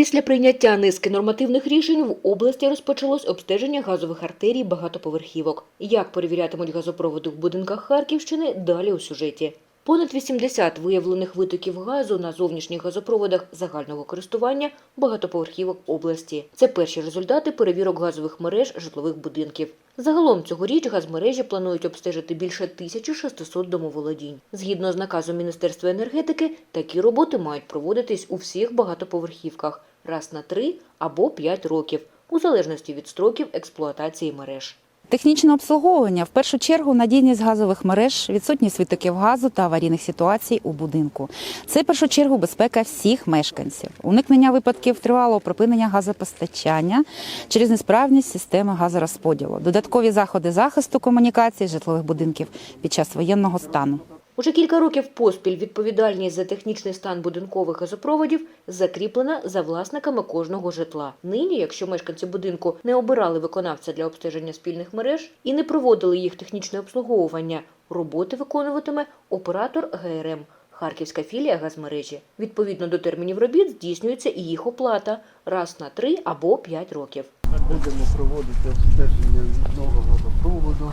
Після прийняття низки нормативних рішень в області розпочалось обстеження газових артерій багатоповерхівок. Як перевірятимуть газопроводи в будинках Харківщини, далі у сюжеті. Понад 80 виявлених витоків газу на зовнішніх газопроводах загального користування багатоповерхівок області. Це перші результати перевірок газових мереж житлових будинків. Загалом цьогоріч газмережі планують обстежити більше 1600 домоволодінь. Згідно з наказом Міністерства енергетики, такі роботи мають проводитись у всіх багатоповерхівках раз на 3 або 5 років, у залежності від строків експлуатації мереж. Технічне обслуговування в першу чергу надійність газових мереж, відсутність витоків газу та аварійних ситуацій у будинку. Це в першу чергу безпека всіх мешканців, уникнення випадків тривалого припинення газопостачання через несправність системи газорозподілу, додаткові заходи захисту комунікацій житлових будинків під час воєнного стану. Уже кілька років поспіль відповідальність за технічний стан будинкових газопроводів закріплена за власниками кожного житла. Нині, якщо мешканці будинку не обирали виконавця для обстеження спільних мереж і не проводили їх технічне обслуговування, роботи виконуватиме оператор ГРМ. Харківська філія газмережі. Відповідно до термінів робіт здійснюється і їх оплата раз на 3 або 5 років. Будемо проводити обстеження відного водопроводу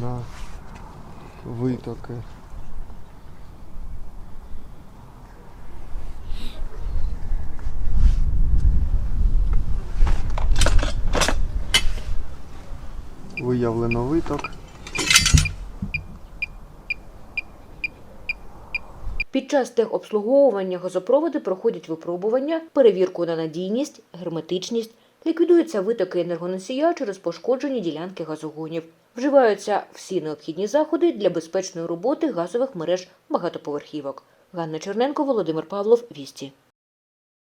на витоки. Виявлено виток. Під час техобслуговування газопроводи проходять випробування, перевірку на надійність, герметичність, ліквідуються витоки енергоносія через пошкоджені ділянки газогонів. Вживаються всі необхідні заходи для безпечної роботи газових мереж багатоповерхівок. Ганна Черненко, Володимир Павлов, Вісті.